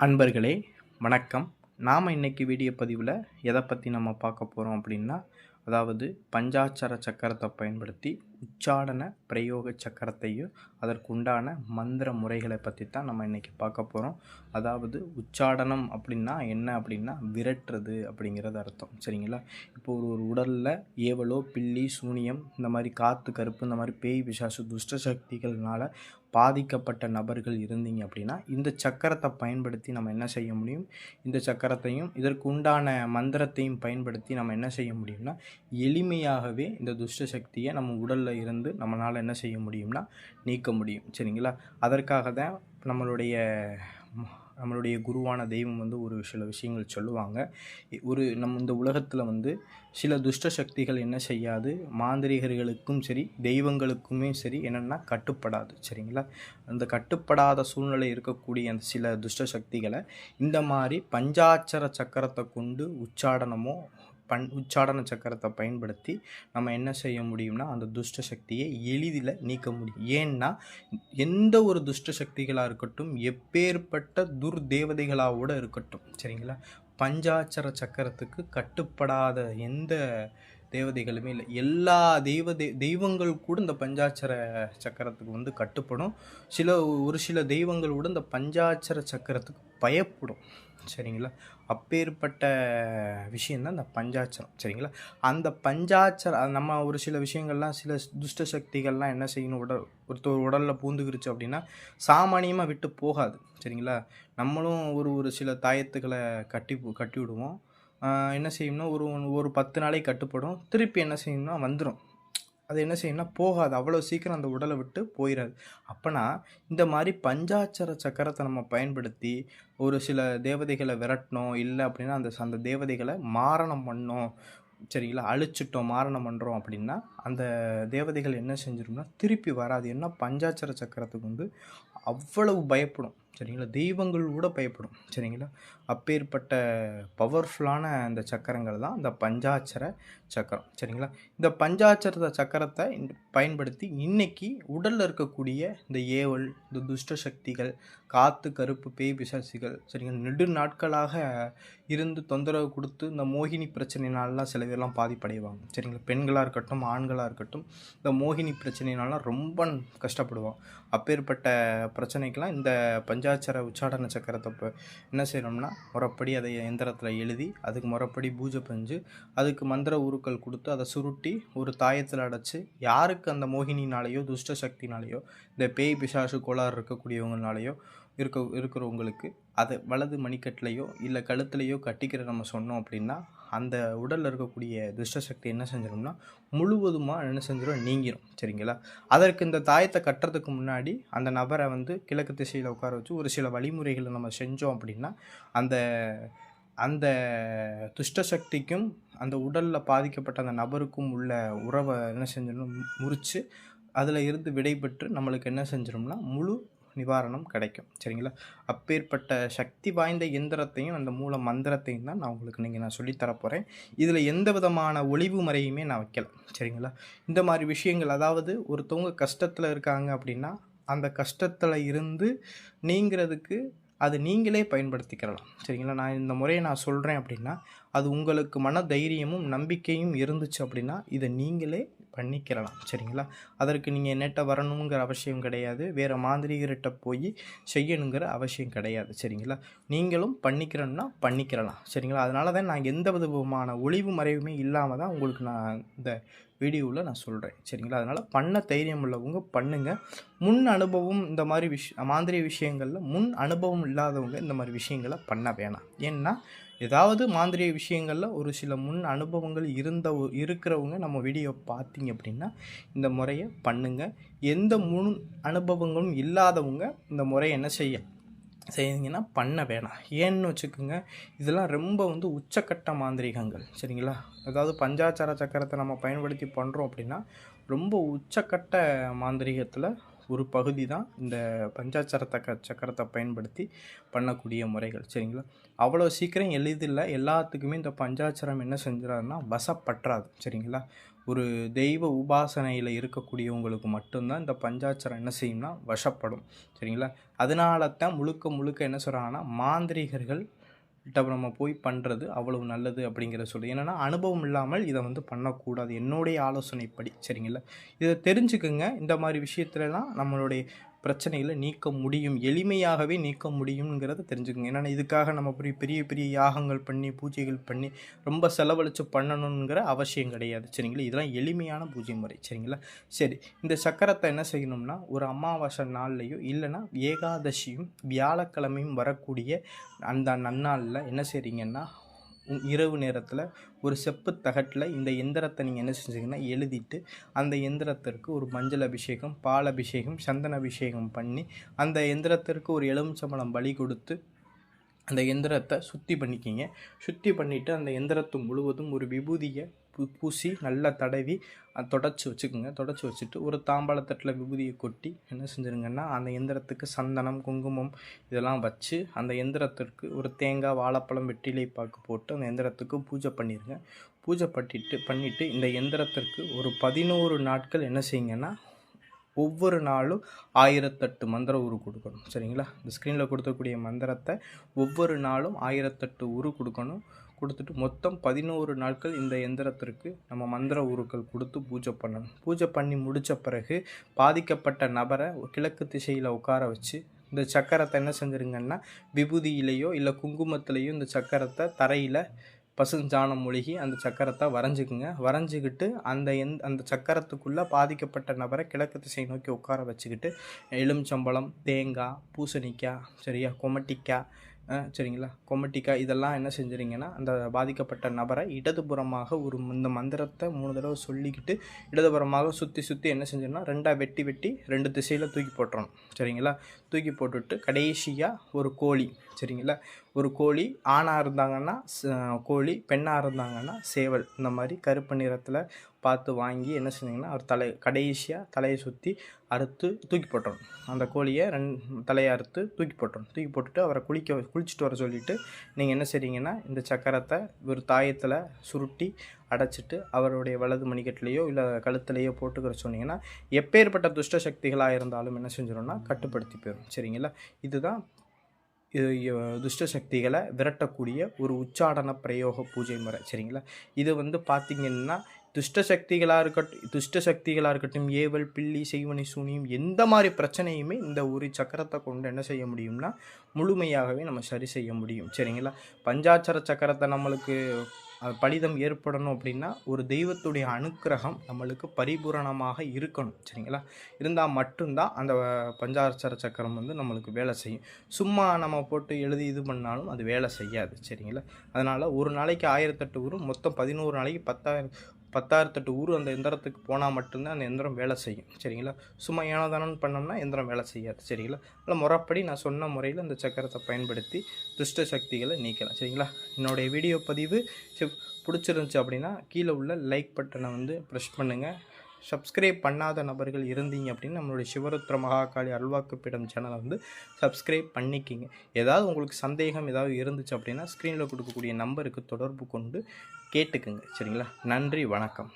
அன்பர்களே வணக்கம். நாம் இன்றைக்கி வீடியோ பதிவில் எதை பற்றி நம்ம பார்க்க போகிறோம் அப்படின்னா அதாவது பஞ்சாட்சர சக்கரத்தை பயன்படுத்தி உச்சாடன பிரயோக சக்கரத்தையும் அதற்குண்டான மந்திர முறைகளை பற்றி தான் நம்ம இன்றைக்கி பார்க்க போகிறோம் அதாவது உச்சாடனம் அப்படின்னா என்ன அப்படின்னா விரட்டுறது அப்படிங்கிறது அர்த்தம். சரிங்களா? இப்போ ஒரு ஒரு உடலில் ஏவலோ பில்லி சூனியம் இந்த மாதிரி காற்று கருப்பு இந்த மாதிரி பேய் பிசாசு துஷ்ட சக்திகள்னால பாதிக்கப்பட்ட நபர்கள் இருந்தீங்க அப்படின்னா இந்த சக்கரத்தை பயன்படுத்தி நம்ம என்ன செய்ய முடியும்? இந்த சக்கரத்தையும் இதற்கு உண்டான மந்திரத்தையும் பயன்படுத்தி நம்ம என்ன செய்ய முடியும்னா எளிமையாகவே இந்த துஷ்ட சக்தியை நம்ம உடலில் இருந்து நம்மளால் என்ன செய்ய முடியும்னா நீக்க முடியும். சரிங்களா? அதற்காக தான் நம்மளுடைய நம்மளுடைய குருவான தெய்வம் வந்து ஒரு சில விஷயங்கள் சொல்லுவாங்க. இ- ஒரு நம்ம இந்த உலகத்தில் வந்து சில துஷ்ட சக்திகள் என்ன செய்யாது? மாந்திரிகர்களுக்கும் சரி தெய்வங்களுக்குமே சரி என்னென்னா கட்டுப்படாது. சரிங்களா? அந்த கட்டுப்படாத சூழ்நிலை இருக்கக்கூடிய அந்த சில துஷ்ட சக்திகளை இந்த மாதிரி பஞ்சாட்சர சக்கரத்தை கொண்டு உச்சாடனமோ பண் உச்சாடன சக்கரத்தை பயன்படுத்தி நம்ம என்ன செய்ய முடியும்னா அந்த துஷ்ட சக்தியை எளிதில் நீக்க முடியும். ஏன்னா எந்த ஒரு துஷ்ட சக்திகளாக இருக்கட்டும் எப்பேற்பட்ட துர்தேவதைகளாவோட கூட இருக்கட்டும் சரிங்களா? பஞ்சாட்சர சக்கரத்துக்கு கட்டுப்படாத எந்த தேவதைகளுமே இல்லை. எல்லா தெய்வதே தெய்வங்கள் கூட இந்த பஞ்சாட்சர சக்கரத்துக்கு வந்து கட்டுப்படும். சில ஒரு சில தெய்வங்கள் கூட இந்த பஞ்சாட்சர சக்கரத்துக்கு பயப்படும். சரிங்களா? அப்பேற்பட்ட விஷயந்தான் இந்த பஞ்சாட்சரம். சரிங்களா? அந்த பஞ்சாட்சரம் நம்ம ஒரு சில விஷயங்கள்லாம் சில துஷ்ட சக்திகள்லாம் என்ன செய்யணும்? உடல் ஒருத்தர் உடலில் பூந்துக்கிருச்சு அப்படின்னா சாமானியமாக விட்டு போகாது. சரிங்களா? நம்மளும் ஒரு ஒரு சில தாயத்துக்களை கட்டி கட்டி விடுவோம் என்ன செய்யணும்னா ஒரு ஒரு பத்து நாளைக்கு கட்டுப்படும். திருப்பி என்ன செய்யணும்னா வந்துடும் அது என்ன செய்யும்னா போகாது. அவ்வளோ சீக்கிரம் அந்த உடலை விட்டு போயிடாது அப்போனா இந்த மாதிரி பஞ்சாட்சர சக்கரத்தை நம்ம பயன்படுத்தி ஒரு சில தேவதைகளை விரட்டணும் இல்லை அப்படின்னா அந்த அந்த தேவதைகளை மாரணம் பண்ணோம் சரிங்களா? அழிச்சிட்டோம் மாரணம் பண்ணுறோம் அப்படின்னா அந்த தேவதைகள் என்ன செஞ்சிரும்னா திருப்பி வராது. என்ன பஞ்சாட்சர சக்கரத்துக்கு வந்து அவ்வளவு பயப்படும். சரிங்களா? தெய்வங்கள் கூட பயப்படும். சரிங்களா? அப்பேற்பட்ட பவர்ஃபுல்லான அந்த சக்கரங்கள் தான் இந்த பஞ்சாட்சர சக்கரம். சரிங்களா? இந்த பஞ்சாட்சர சக்கரத்தை பயன்படுத்தி இன்னைக்கு உடலில் இருக்கக்கூடிய இந்த ஏவல் இந்த துஷ்ட சக்திகள் காத்து கருப்பு பேய் பிசாசிகள் சரிங்களா? நெடு நாட்களாக இருந்து தொந்தரவு கொடுத்து இந்த மோகினி பிரச்சனைனாலலாம் சில பேர்லாம் பாதிப்படைவாங்க. சரிங்களா? பெண்களாக இருக்கட்டும் ஆண்கள் ஆண்களாக இருக்கட்டும் இந்த மோகினி பிரச்சனைனாலாம் ரொம்ப கஷ்டப்படுவோம். அப்பேற்பட்ட பிரச்சனைக்கெலாம் இந்த பஞ்சாட்சர உச்சாடன சக்கரத்தை இப்போ என்ன செய்யணும்னா முறைப்படி அதை எந்திரத்தில் எழுதி அதுக்கு முறைப்படி பூஜை பஞ்சு அதுக்கு மந்திர உருக்கள் கொடுத்து அதை சுருட்டி ஒரு தாயத்தில் அடைச்சி யாருக்கு அந்த மோகினினாலேயோ துஷ்ட சக்தினாலேயோ இந்த பேய் பிசாசு கோளாறு இருக்கக்கூடியவங்கனாலேயோ இருக்க இருக்கிறவங்களுக்கு அதை வலது மணிக்கட்டிலையோ இல்லை கழுத்துலையோ கட்டிக்கிற நம்ம சொன்னோம் அப்படின்னா அந்த உடலில் இருக்கக்கூடிய துஷ்ட சக்தி என்ன செஞ்சிடும்னா முழுவதுமாக என்ன செஞ்சிடும் நீங்கிடும் சரிங்களா? அதற்கு இந்த தாயத்தை கட்டுறதுக்கு முன்னாடி அந்த நபரை வந்து கிழக்கு திசையில் உட்கார வச்சு ஒரு சில வழிமுறைகளை நம்ம செஞ்சோம் அப்படின்னா அந்த அந்த துஷ்ட சக்திக்கும் அந்த உடலில் பாதிக்கப்பட்ட அந்த நபருக்கும் உள்ள உறவை என்ன செஞ்சிடணும் முறித்து அதில் இருந்து விடைபெற்று நம்மளுக்கு என்ன செஞ்சிடும்னா முழு நிவாரணம் கிடைக்கும். சரிங்களா? அப்பேற்பட்ட சக்தி வாய்ந்த எந்திரத்தையும் அந்த மூல மந்திரத்தையும் தான் நான் உங்களுக்கு நீங்கள் நான் சொல்லித்தரப் போகிறேன் இதில் எந்த விதமான ஒளிவு முறையுமே நான் வைக்கல. சரிங்களா? இந்த மாதிரி விஷயங்கள் அதாவது ஒருத்தவங்க கஷ்டத்தில் இருக்காங்க அப்படின்னா அந்த கஷ்டத்தில் இருந்து நீங்கிறதுக்கு அது நீங்களே பயன்படுத்திக்கிறலாம் சரிங்களா? நான் இந்த முறையை நான் சொல்கிறேன் அப்படின்னா அது உங்களுக்கு மன தைரியமும் நம்பிக்கையும் இருந்துச்சு அப்படின்னா இதை நீங்களே பண்ணிக்கிறலாம் சரிங்களா? அதற்கு நீங்கள் என்னட்ட வரணுங்கிற அவசியம் கிடையாது. வேறு மாந்திரிகர்கிட்ட போய் செய்யணுங்கிற அவசியம் கிடையாது சரிங்களா? நீங்களும் பண்ணிக்கிறோன்னா பண்ணிக்கிறலாம் சரிங்களா? அதனால தான் நான் எந்த விதமான ஒளிவு மறைவுமே இல்லாமல் தான் உங்களுக்கு நான் இந்த வீடியோவில் நான் சொல்கிறேன் சரிங்களா? அதனால் பண்ண தைரியம் உள்ளவங்க பண்ணுங்கள் முன் அனுபவம் இந்த மாதிரி விஷ் மாந்திரிய விஷயங்களில் முன் அனுபவம் இல்லாதவங்க இந்த மாதிரி விஷயங்களை பண்ண வேணாம். ஏன்னா ஏதாவது மாந்திரிய விஷயங்களில் ஒரு சில முன் அனுபவங்கள் இருந்த இருக்கிறவங்க நம்ம வீடியோ பார்த்தீங்க அப்படின்னா இந்த முறையை பண்ணுங்கள் எந்த முன் அனுபவங்களும் இல்லாதவங்க இந்த முறையை என்ன செய்ய செய்தீங்கன்னா பண்ண வேணாம். ஏன்னு வச்சுக்கோங்க இதெல்லாம் ரொம்ப வந்து உச்சக்கட்ட மாந்திரிகங்கள். சரிங்களா? அதாவது பஞ்சாச்சார சக்கரத்தை நம்ம பயன்படுத்தி பண்ணுறோம் அப்படின்னா ரொம்ப உச்சக்கட்ட மாந்திரிகத்தில் ஒரு பகுதி தான் இந்த பஞ்சாச்சார க சக்கரத்தை பயன்படுத்தி பண்ணக்கூடிய முறைகள் சரிங்களா? அவ்வளோ சீக்கிரம் எளிதில் எல்லாத்துக்குமே இந்த பஞ்சாட்சரம் என்ன செஞ்சிடாதுன்னா வசப்பற்றாது சரிங்களா? ஒரு தெய்வ உபாசனையில் இருக்கக்கூடியவங்களுக்கு மட்டும்தான் இந்த பஞ்சாட்சரம் என்ன செய்யும்னா வசப்படும் சரிங்களா? அதனால தான் முழுக்க முழுக்க என்ன சொல்கிறாங்கன்னா மாந்திரிகர்கள் கிட்ட நம்ம போய் பண்ணுறது அவ்வளவு நல்லது அப்படிங்கிற சொல்லி. என்னென்னா அனுபவம் இல்லாமல் இதை வந்து பண்ணக்கூடாது. என்னுடைய ஆலோசனைப்படி சரிங்களா? இதை தெரிஞ்சுக்குங்க. இந்த மாதிரி விஷயத்துலலாம் நம்மளுடைய பிரச்சனைகளை நீக்க முடியும் எளிமையாகவே நீக்க முடியுங்கிறத தெரிஞ்சுக்கோங்க. ஏன்னா இதுக்காக நம்ம பெரிய பெரிய பெரிய யாகங்கள் பண்ணி பூஜைகள் பண்ணி ரொம்ப செலவழித்து பண்ணணுங்கிற அவசியம் கிடையாது. சரிங்களா? இதெல்லாம் எளிமையான பூஜை முறை. சரிங்களா? சரி இந்த சக்கரத்தை என்ன செய்யணும்னா ஒரு அமாவாசை நாள்லையோ இல்லைன்னா ஏகாதசியும் வியாழக்கிழமையும் வரக்கூடிய அந்த நன்னாளில் என்ன செய்கிறீங்கன்னா இரவு நேரத்தில் ஒரு செப்பு தகட்டில் இந்த எந்திரத்தை நீங்கள் என்ன செஞ்சீங்கன்னா எழுதிட்டு அந்த எந்திரத்திற்கு ஒரு மஞ்சள் அபிஷேகம் பால் அபிஷேகம் சந்தன அபிஷேகம் பண்ணி அந்த எந்திரத்திற்கு ஒரு எலுமிச்சம்பழம் பலி கொடுத்து அந்த எந்திரத்தை சுத்தி பண்ணிக்கிங்க. சுத்தி பண்ணிவிட்டு அந்த எந்திரத்து முழுவதும் ஒரு விபூதியை பூசி நல்லா தடவி தொடச்சி வச்சுக்கோங்க. தொடச்சி வச்சுட்டு ஒரு தாம்பாளத்தட்டில் விபூதியை கொட்டி என்ன செஞ்சுருங்கன்னா அந்த எந்திரத்துக்கு சந்தனம் குங்குமம் இதெல்லாம் வச்சு அந்த எந்திரத்திற்கு ஒரு தேங்காய் வாழைப்பழம் வெற்றிலை பாக்கு போட்டு அந்த எந்திரத்துக்கு பூஜை பண்ணிடுங்க பூஜை பண்ணிட்டு பண்ணிவிட்டு இந்த எந்திரத்திற்கு ஒரு பதினோரு நாட்கள் என்ன செய்யுங்கன்னா ஒவ்வொரு நாளும் ஆயிரத்தெட்டு மந்திர உரு கொடுக்கணும். சரிங்களா? இந்த ஸ்க்ரீனில் கொடுத்தக்கூடிய மந்திரத்தை ஒவ்வொரு நாளும் ஆயிரத்தெட்டு உரு கொடுக்கணும். கொடுத்துட்டு மொத்தம் பதினோரு நாட்கள் இந்த எந்திரத்திற்கு நம்ம மந்திர உருக்கள் கொடுத்து பூஜை பண்ணணும். பூஜை பண்ணி முடித்த பிறகு பாதிக்கப்பட்ட நபரை கிழக்கு திசையில் உட்கார வச்சு இந்த சக்கரத்தை என்ன செஞ்சுருங்கன்னா விபூதியிலேயோ இல்லை குங்குமத்திலேயோ இந்த சக்கரத்தை தரையில் பசுஞ்சாணம் மூழ்கி அந்த சக்கரத்தை வரைஞ்சிக்குங்க. வரைஞ்சிக்கிட்டு அந்த எந் அந்த சக்கரத்துக்குள்ளே பாதிக்கப்பட்ட நபரை கிழக்கு திசை நோக்கி உட்கார வச்சுக்கிட்டு எலுமிச்சம்பழம் தேங்காய் பூசணிக்காய் சரியா கொமட்டிக்காய் சரிங்களா? கொமட்டிக்கா இதெல்லாம் என்ன செஞ்சுறீங்கன்னா அந்த பாதிக்கப்பட்ட நபரை இடதுபுறமாக ஒரு இந்த மந்திரத்தை மூணு தடவை சொல்லிக்கிட்டு இடதுபுறமாக சுற்றி சுற்றி என்ன செஞ்சோம்னா ரெண்டாக வெட்டி வெட்டி ரெண்டு திசையில் தூக்கி போட்டுறணும். சரிங்களா? தூக்கி போட்டுட்டு கடைசியாக ஒரு கோழி சரிங்களா? ஒரு கோழி ஆணாக இருந்தாங்கன்னா கோழி பெண்ணாக இருந்தாங்கன்னா சேவல். இந்த மாதிரி கருப்பு நிறத்தில் பார்த்து வாங்கி என்ன செஞ்சிங்கன்னா அவர் தலை கடைசியாக தலையை சுற்றி அறுத்து தூக்கி போட்டுரும் அந்த கோழியை ரெண் தலையை அறுத்து தூக்கி போட்டுரும் தூக்கி போட்டுட்டு அவரை குளிக்க குளிச்சுட்டு வர சொல்லிவிட்டு நீங்கள் என்ன செய்றீங்கன்னா இந்த சக்கரத்தை ஒரு தாயத்தில் சுருட்டி அடைச்சிட்டு அவருடைய வலது மணிக்கட்டிலேயோ இல்லை கழுத்துலேயோ போட்டுக்கிற சொன்னீங்கன்னா எப்பேற்பட்ட துஷ்ட சக்திகளாக இருந்தாலும் என்ன செஞ்சிடும்னா கட்டுப்படுத்தி போயிடும் சரிங்களா? இதுதான் துஷ்ட சக்திகளை விரட்டக்கூடிய ஒரு உச்சாடன பிரயோக பூஜை முறை சரிங்களா? இது வந்து பார்த்திங்கன்னா துஷ்ட சக்திகளாக இருக்கட்டும் துஷ்ட சக்திகளாக இருக்கட்டும் ஏவல் பில்லி செய்வனை சூனியம் எந்த மாதிரி பிரச்சனையுமே இந்த ஒரு சக்கரத்தை கொண்டு என்ன செய்ய முடியும்னா முழுமையாகவே நம்ம சரி செய்ய முடியும் சரிங்களா? பஞ்சாட்சர சக்கரத்தை நம்மளுக்கு பலிதம் ஏற்படணும் அப்படின்னா ஒரு தெய்வத்துடைய அனுக்கிரகம் நம்மளுக்கு பரிபூரணமாக இருக்கணும் சரிங்களா? இருந்தால் மட்டும்தான் அந்த பஞ்சாட்சர சக்கரம் வந்து நம்மளுக்கு வேலை செய்யும். சும்மா நம்ம போட்டு எழுதி இது பண்ணாலும் அது வேலை செய்யாது சரிங்களா? அதனால் ஒரு நாளைக்கு ஆயிரத்தெட்டு ஊரும் மொத்தம் பதினோரு நாளைக்கு பத்தாயிரம் பத்தாயிரத்தெட்டு ஊர் அந்த எந்திரத்துக்கு போனால் மட்டும்தான் அந்த எந்திரம் வேலை செய்யும். சரிங்களா? சும்மா ஏனோதானோன்னு பண்ணோம்னா எந்திரம் வேலை செய்யாது. சரிங்களா? இல்லை முறைப்படி நான் சொன்ன முறையில் அந்த சக்கரத்தை பயன்படுத்தி துஷ்ட சக்திகளை நீக்கலாம். சரிங்களா? என்னுடைய வீடியோ பதிவு பிடிச்சிருந்துச்சு பிடிச்சிருந்துச்சி அப்படின்னா கீழே உள்ள லைக் பட்டனை வந்து ப்ரெஸ் பண்ணுங்கள் சப்ஸ்கிரைப் பண்ணாத நபர்கள் இருந்தீங்க அப்படின்னு நம்மளுடைய சிவருத்ர மகாகாளி அல்வாக்குப்பிடம் சேனலை வந்து சப்ஸ்கிரைப் பண்ணிக்கிங்க. ஏதாவது உங்களுக்கு சந்தேகம் ஏதாவது இருந்துச்சு அப்படின்னா ஸ்க்ரீனில் கொடுக்கக்கூடிய நம்பருக்கு தொடர்பு கொண்டு கேட்டுக்குங்க. சரிங்களா? நன்றி வணக்கம்.